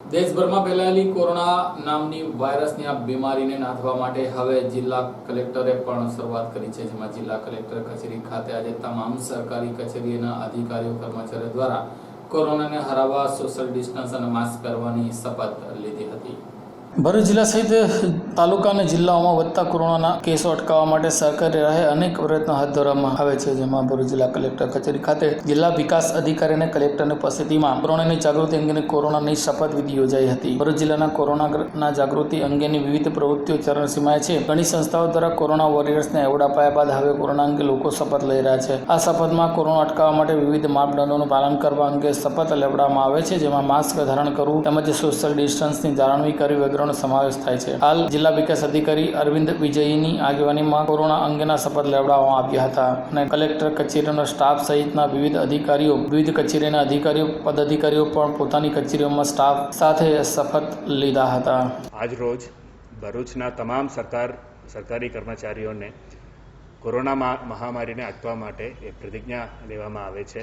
દેશભરમાં ફેલાયેલી કોરોના નામની વાયરસની આ બીમારીને નાથવા માટે હવે જિલ્લા કલેક્ટરે પણ શરૂઆત કરી છે, જેમાં જિલ્લા કલેક્ટર કચેરી ખાતે આજે તમામ સરકારી કચેરીના અધિકારીઓ, કર્મચારીઓ દ્વારા કોરોનાને હરાવવા સોશિયલ ડિસ્ટન્સ અને માસ્ક પહેરવાની શપથ લીધી હતી. ભરૂચ જિલ્લા સહિત તાલુકા અને જિલ્લાઓમાં વધતા કોરોનાના કેસો અટકાવવા માટે સરકારે રાહે અનેક પ્રયત્નો હાથ ધરવામાં આવે છે, જેમાં ભરૂચ જિલ્લા કલેક્ટર કચેરી ખાતે જિલ્લા વિકાસ અધિકારી અને કલેક્ટરની ઉપસ્થિતિમાં કોરોનાની જાગૃતિ અંગેની કોરોનાની શપથવિધિ યોજાઈ હતી. ભરૂચ જિલ્લાના કોરોનાના જાગૃતિ અંગેની વિવિધ પ્રવૃત્તિઓ ચરણસીમાએ છે. ઘણી સંસ્થાઓ દ્વારા કોરોના વોરિયર્સને એવોર્ડ અપાયા બાદ હવે કોરોના અંગે લોકો શપથ લઈ રહ્યા છે. આ શપથમાં કોરોના અટકાવવા માટે વિવિધ માપદંડોનું પાલન કરવા અંગે શપથ લેવડાવવામાં આવે છે, જેમાં માસ્ક ધારણ કરવું તેમજ સોશિયલ ડિસ્ટન્સની જાળવણી કરવી વગેરેનો સમાવેશ થાય છે. હાલ જિલ્લા વિકાસ અધિકારી અરવિંદ વિજયની આગેવાનીમાં કોરોના અંગેના શપથ લેવડાવવામાં આવ્યા હતા અને કલેક્ટર કચેરીનો સ્ટાફ સહિતના વિવિધ અધિકારીઓ, વિવિધ કચેરીના અધિકારીઓ, પદાધિકારીઓ પણ પોતાની કચેરીઓમાં સ્ટાફ સાથે શપથ લીધા હતા. આજ રોજ ભરૂચના તમામ સરકાર, સરકારી કર્મચારીઓને કોરોના મહામારીને અટકાવવા માટે એક પ્રતિજ્ઞા લેવામાં આવે છે.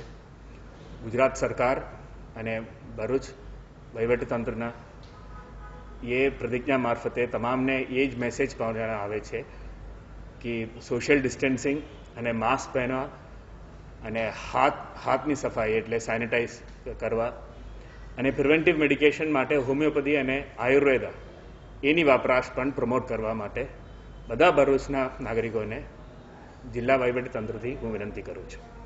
ગુજરાત સરકાર અને ભરૂચ વહીવટીતંત્રના એ પ્રતિજ્ઞા મારફતે તમામને એ જ મેસેજ પહોંચાડવામાં આવે છે કે સોશિયલ ડિસ્ટન્સિંગ અને માસ્ક પહેરવા અને હાથ, હાથની સફાઈ એટલે સેનિટાઈઝ કરવા અને પ્રિવેન્ટિવ મેડિકેશન માટે હોમિયોપેથી અને આયુર્વેદા એની વપરાશ પણ પ્રમોટ કરવા માટે બધા ભરૂચના નાગરિકોને જિલ્લા વહીવટી તંત્રથી હું વિનંતી કરું છું.